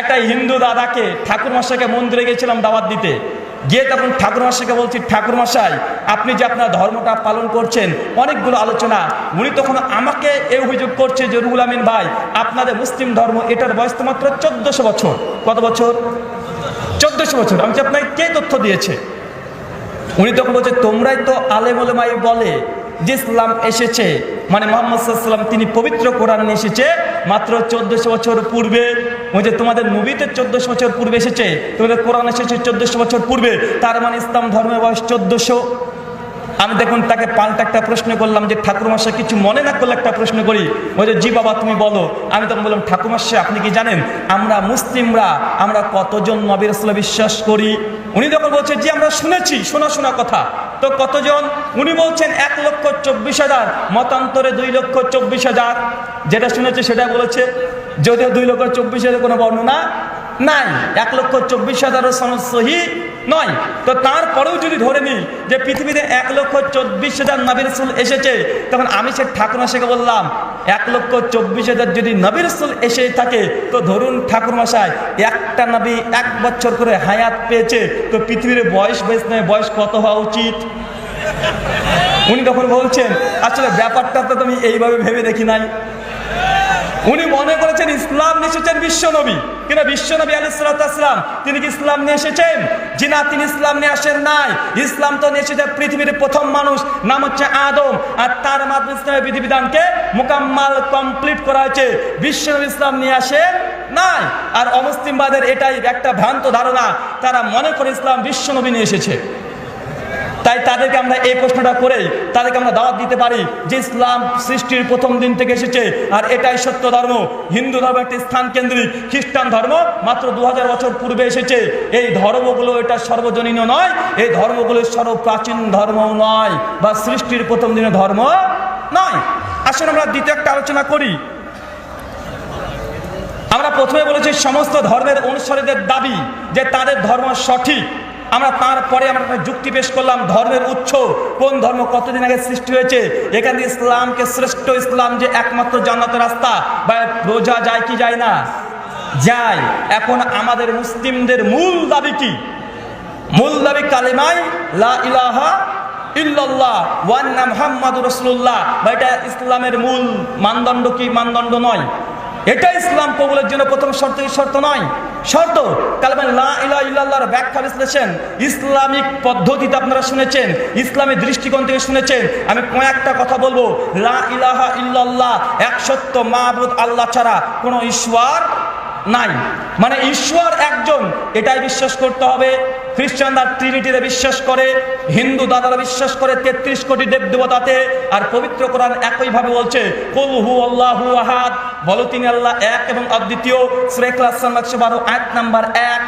একটা হিন্দু দাদাকে ঠাকুর মশাইকে মন্দিরে গেছিলাম দাওয়াত দিতে। গিয়ে তখন ঠাকুর মশাইকে বলছি, ঠাকুর মশাই আপনি যে আপনার ধর্মটা পালন করছেন, অনেকগুলো আলোচনা। উনি তখন আমাকে এ অভিযোগ করছে যে, রুহুল আমিন ভাই, আপনাদের মুসলিম ধর্ম, এটার বয়স তো মাত্র চোদ্দশো বছর। কত বছর? চোদ্দশো বছর। আমি আপনাকে কে তথ্য দিয়েছে? উনি তখন বলছে, তোমরাই তো আলেম ওলেমাই বলে যে ইসলাম এসেছে মানে মোহাম্মদ সাল্লাম তিনি পবিত্র কোরআন এসেছে, মাত্র চোদ্দশো বছর পূর্বে। বলছে তোমাদের নবীতে চোদ্দশো বছর পূর্বে এসেছে, তোমাদের কোরআন এসেছে চোদ্দশো বছর পূর্বে, তার মানে ইসলাম ধর্মের বয়স চোদ্দশো। আমি দেখুন তাকে পাল্টা একটা প্রশ্ন করলাম যে ঠাকুরমাশা কিছু মনে না করলে একটা প্রশ্ন করি। বলছে জি বাবা, তুমি বলো। আমি তখন বললাম ঠাকুরমাশা আপনি কি জানেন, আমরা মুসলিমরা, আমরা কতজন নবীর রসুল্লাহ বিশ্বাস করি? উনি যখন বলছে যে আমরা শুনেছি, শোনা শোনা কথা। তো কতজন? উনি বলছেন এক লক্ষ চব্বিশ হাজার, মতান্তরে দুই লক্ষ চব্বিশ হাজার। যেটা শুনেছে সেটা বলেছে। যদিও দুই লক্ষ চব্বিশ হাজার কোনো বর্ণনা নাই। এক লক্ষ চব্বিশ হাজারের সনদ সহি নয়, তো তারপরেও যদি ধরে নিই যে পৃথিবীতে এক লক্ষ চব্বিশ হাজার নবী রসুল এসেছে, তখন আমি সে ঠাকুরমাশাকে বললাম, এক লক্ষ চব্বিশ হাজার যদি নবী রসুল এসে থাকে, তো ধরুন ঠাকুরমশাই একটা নবী এক বছর করে হায়াত পেয়েছে, তো পৃথিবীর বয়স বেশ নয়, বয়স কত হওয়া উচিত? উনি তখন বলছেন, আসলে ব্যাপারটা তো তুমি এইভাবে ভেবে দেখি নাই। উনি মনে করেছেন ইসলাম নিয়ে এসেছেন বিশ্বনবী। কিনা বিশ্বনবী আলিসাল্লাম তিনি কি ইসলাম নিয়ে এসেছেন? জি না তিনি ইসলাম নিয়ে আসেন নাই, ইসলাম তো নিয়ে এসেছে পৃথিবীর প্রথম মানুষ, নাম হচ্ছে আদম, আর তার মাধ্যমে ইসলামের বিধিবিধানকে মোকাম্মাল কমপ্লিট করা হয়েছে। বিশ্বনবী ইসলাম নিয়ে আসেন নাই। আর অমুসলিমবাদের এটাই একটা ভ্রান্ত ধারণা, তারা মনে করে ইসলাম বিশ্বনবী নিয়ে এসেছে। তাই তাদেরকে আমরা এই প্রশ্নটা করেই তাদেরকে আমরা দাওয়াত দিতে পারি যে ইসলাম সৃষ্টির প্রথম দিন থেকে এসেছে। আর এটাই সত্য ধর্ম। হিন্দু ধর্ম একটি স্থান কেন্দ্রিক। খ্রিস্টান ধর্ম মাত্র দু হাজার বছর পূর্বে এসেছে। এই ধর্মগুলো এটা সর্বজনীন নয়। এই ধর্মগুলো সর্বপ্রাচীন ধর্ম নয় বা সৃষ্টির প্রথম দিনের ধর্ম নয়। আসলে আমরা দ্বিতীয় একটা আলোচনা করি। আমরা প্রথমে বলেছি সমস্ত ধর্মের অনুসারীদের দাবি যে তাদের ধর্ম সঠিক। আমরা তারপরে আমরা একটা যুক্তি পেশ করলাম, ধর্মের উৎস কোন ধর্ম কতদিন আগে সৃষ্টি হয়েছে? এখানে ইসলামকে শ্রেষ্ঠ ইসলাম যে একমাত্র জান্নাতের রাস্তা, বা রোজা যায় কি যায় না? যায়। এখন আমাদের মুসলিমদের মূল দাবি কি? মূল দাবি কালেমাই, লা ইলাহা ইল্লাল্লাহ, ওয়ান্না মুহাম্মাদুর রাসূলুল্লাহ। বা এটা ইসলামের মূল মানদণ্ড কি? মানদণ্ড নয়। এটা ইসলাম কবুলের জন্য প্রথম শর্ত শর্ত নয়। শর্ত কালেমা লা ইল্লাল্লাহর ব্যাখ্যা বিশ্লেষণ। ইসলামিক পদ্ধতিতে আপনারা শুনেছেন, ইসলামের দৃষ্টিকোণ থেকে শুনেছেন। আমি কয়েকটা কথা বলব। লা ইলাহা ইল্লাল্লাহ, এক সত্য মাহবুদ আল্লাহ ছাড়া কোনো ঈশ্বর নাই। মানে ঈশ্বর একজন, এটাই বিশ্বাস করতে হবে। খ্রিস্টানরা ট্রিনিটিতে বিশ্বাস করে, হিন্দু দাদারা বিশ্বাস করে, তেত্রিশ কোটি দেব দেবতাতে, আর পবিত্র কোরআন একইভাবে বলছে, কুল হু আল্লাহু আহাদ। বলো তিনি আল্লাহ এক এবং অদ্বিতীয়। সুরে ক্লাস একশো বারো এক নাম্বার এক।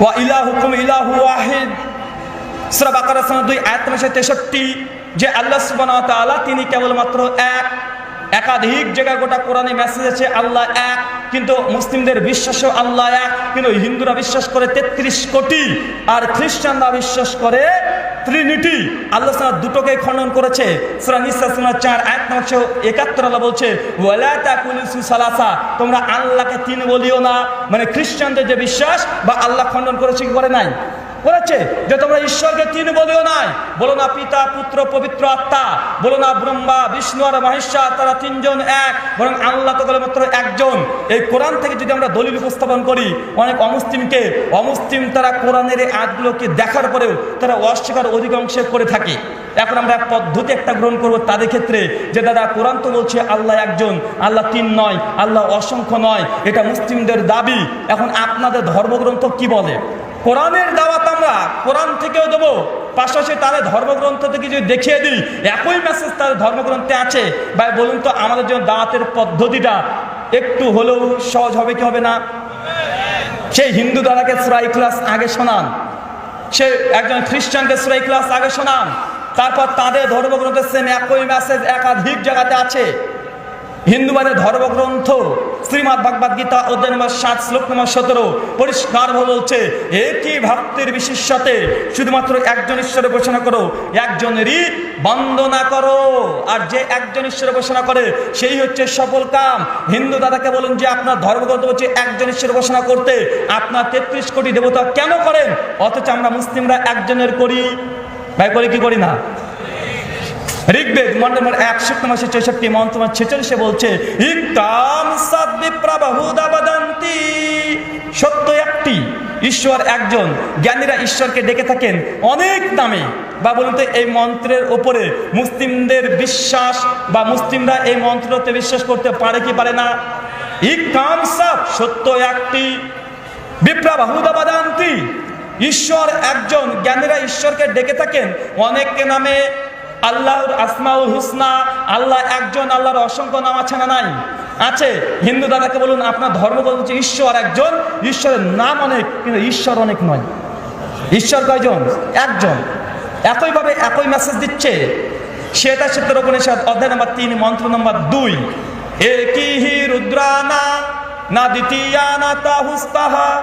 ওয়া ইলাহুকুম ইলাহু ওয়াহিদ। সুরা বাকারা দুই আয়াত তেষট্টি। যে আল্লাহ সুবহানাহু তিনি কেবলমাত্র এক। একাধিক জায়গায় গোটা কোরআনে মেসেজ আছে, আল্লাহ এক, কিন্তু মুসলিমদের বিশ্বাসও আল্লাহ এক, কিন্তু হিন্দুরা বিশ্বাস করে তেত্রিশ কোটি আর খ্রিস্টানরা বিশ্বাস করে ত্রিনিটি। আল্লাহ সাল্লাহ দুটোকে খণ্ডন করেছে। সুরা নিসা চার, এক নশো একাত্তর আল্লাহ বলছে সালাসা তোমরা আল্লাহকে তিন বলিও না। মানে খ্রিস্টানদের যে বিশ্বাস বা আল্লাহ খণ্ডন করেছে কি করে নাই? করেছে যে তোমরা ঈশ্বরকে তিন বলেও নাই। বলো না পিতা, পুত্র, পবিত্র আত্মা। বলো না ব্রহ্মা, বিষ্ণু আর মহেশ্বর তারা তিনজন এক। বরং আল্লাহ তো মাত্র একজন। এই কোরআন থেকে যদি আমরা দলিল উপস্থাপন করি, অনেক অমুসলিমকে, অমুসলিম তারা কোরআনের এই আয়াতগুলোকে দেখার পরেও তারা অস্বীকার অধিকাংশে করে থাকে। এখন আমরা পদ্ধতি একটা গ্রহণ করব তাদের ক্ষেত্রে যে, দাদা, কোরআন তো বলছে আল্লাহ একজন, আল্লাহ তিন নয়, আল্লাহ অসংখ্য নয়, এটা মুসলিমদের দাবি। এখন আপনাদের ধর্মগ্রন্থ কি বলে? কোরআনের দাওয়াত আমরা কোরআন থেকেও দেবো। পাশাপাশি তাদের ধর্মগ্রন্থ থেকে যদি দেখিয়ে দিই, একই মেসেজ তাদের ধর্মগ্রন্থে আছে। ভাই, বলুন তো আমাদের জন্য দাওয়াতের পদ্ধতিটা একটু হলেও সহজ হবে কি হবে না? সেই হিন্দু দাদাকে শ্রাই ক্লাস আগে শোনান। সে একজন খ্রিস্টানকে শ্রাই ক্লাস আগে শোনান। তারপর তাদের ধর্মগ্রন্থের সেম একই মেসেজ একাধিক জায়গাতে আছে। হিন্দুবাদের ধর্মগ্রন্থ। শ্রীমদ ভগবদ গীতা অধ্যায় নম্বর সাত, শ্লোক নম্বর সতেরো, পরিষ্কার বলছে, একই ভক্তের বিশেষ সাথে শুধুমাত্র একজন ঈশ্বরের ঘোষণা করো, একজনেরই বন্দনা করো। আর যে একজন ঈশ্বরের ঘোষণা করে, সেই হচ্ছে সফল কাম। হিন্দু দাদাকে বলুন যে, আপনার ধর্মগ্রন্থ হচ্ছে একজন ঈশ্বর ঘোষণা করতে আপনার তেত্রিশ কোটি দেবতা কেন করেন? অথচ আমরা মুসলিমরা একজনের করি। ভাই, করি কি করি না? ঋগ্বেদ, মন্ডল একষট্টি মাসে চৌষট্টি মন্ত্র ছেচল্লিশে বলছে সত্য একটি, ঈশ্বর একজন, জ্ঞানীরা ঈশ্বরকে ডেকে থাকেন অনেক নামে বা বলুন তো, এই মন্ত্রের ওপরে মুসলিমদের বিশ্বাস, বা মুসলিমরা এই মন্ত্রতে বিশ্বাস করতে পারে কি পারে না? ইকাম সাপ সত্য একটি। বিপ্রাবাহুদাবাদান্তি ঈশ্বর একজন, জ্ঞানীরা ঈশ্বরকে ডেকে থাকেন অনেককে নামে। আল্লাহর আসমাউল হুসনা, আল্লাহ একজন, আল্লাহর অসংখ্য নাম আছে না নাই? আছে? হিন্দু দাদাকে বলুন, আপনার ধর্ম বলছে ঈশ্বর একজন, ঈশ্বরের নাম অনেক, কিন্তু ঈশ্বর অনেক নয়। ঈশ্বর কয়জন? একজন। একইভাবে একই মেসেজ দিচ্ছে। শ্বেতা সত্যের উপনিষদ, অধ্যায় নম্বর তিন, মন্ত্র নম্বর দুই। একই রুদ্রানা না দ্বিতীয়া না তাহুস্তাহা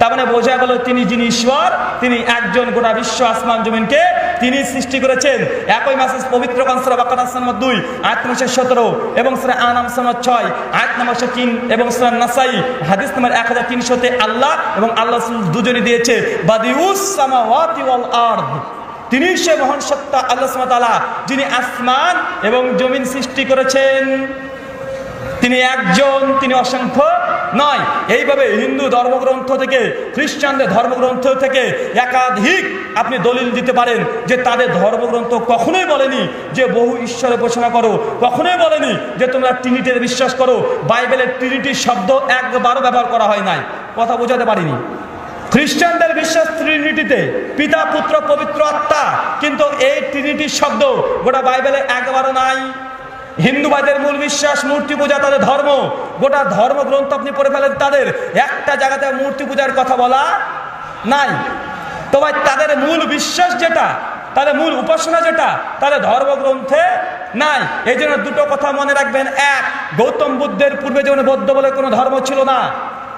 তার মানে বোঝা গেল তিনি যিনি ঈশ্বর, তিনি একজন গোটা বিশ্ব আসমান জমিনকে তিনি সৃষ্টি করেছেন। একই মাসে পবিত্র কনসরা বাকার নম্বর দুই আট মাসের সতেরো এবং সেরা আনাম নম্বর ছয় আট নম্বর তিন এবং সেরা নাসাই, হাদিস নম্বর এক হাজার তিনশোতে আল্লাহ এবং আল্লাহ দুজনই দিয়েছে আরদ। তিনি সে মহান সত্তা আল্লাহ তাআলা, যিনি আসমান এবং জমিন সৃষ্টি করেছেন। তিনি একজন, তিনি অসংখ্য নয় এইভাবে হিন্দু ধর্মগ্রন্থ থেকে, খ্রিস্টানদের ধর্মগ্রন্থ থেকে একাধিক আপনি দলিল দিতে পারেন যে তাদের ধর্মগ্রন্থ কখনোই বলেনি যে বহু ঈশ্বরে ঘোষণা করো, কখনোই বলেনি যে তোমরা ট্রিনিটিতে বিশ্বাস করো বাইবেলের ট্রিনিটির শব্দ একবারও ব্যবহার করা হয় নাই। কথা বোঝাতে পারিনি। খ্রিস্টানদের বিশ্বাস ট্রিনিটিতে, পিতা, পুত্র, পবিত্র আত্মা, কিন্তু এই ট্রিনিটির শব্দ গোটা বাইবেলে একবারও নাই। হিন্দুবাদের মূল বিশ্বাস, মূর্তি পূজা, তাদের ধর্ম গোটা ধর্মগ্রন্থ আপনি পড়ে ফেলেন, তাদের একটা জায়গাতে মূর্তি পূজার কথা বলা নাই। তো ভাই, তাদের মূল বিশ্বাস যেটা, তাদের মূল উপাসনা যেটা, তাদের ধর্মগ্রন্থে নাই। এই জন্য দুটো কথা মনে রাখবেন। এক, গৌতম বুদ্ধের পূর্বে যেমন বৌদ্ধ বলে কোনো ধর্ম ছিল না,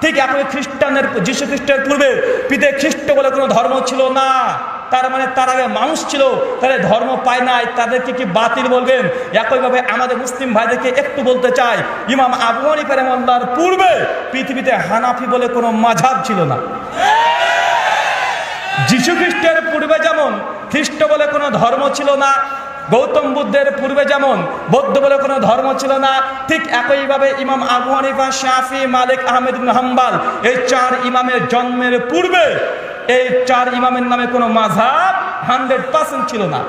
ঠিক এখন খ্রিস্টানের যীশু খ্রিস্টের পূর্বে পিতে খ্রিস্ট বলে কোনো ধর্ম ছিল না। তার মানে তার আগে মানুষ ছিল তাদের ধর্ম পায় নাই, তাদেরকে কি বাতিল বলবেন? একইভাবে আমাদের মুসলিম ভাইদেরকে একটু বলতে চাই, ইমাম আবু হানিফা পূর্বে পৃথিবীতে হানাফি বলে কোনো মাঝাব ছিল না। যীশু খ্রিস্টের পূর্বে যেমন, খ্রিস্ট বলে কোনো ধর্ম ছিল না, গৌতম বুদ্ধের পূর্বে যেমন, বৌদ্ধ বলে কোনো ধর্ম ছিল না, ঠিক একইভাবে ইমাম আবু হানিফা, শাফি, মালিক আহমেদ হাম্বাল, এই চার ইমামের জন্মের পূর্বে এই চার ইমামের নামে কোনো মাঝাব হান্ড্রেড পার্সেন্ট ছিল না।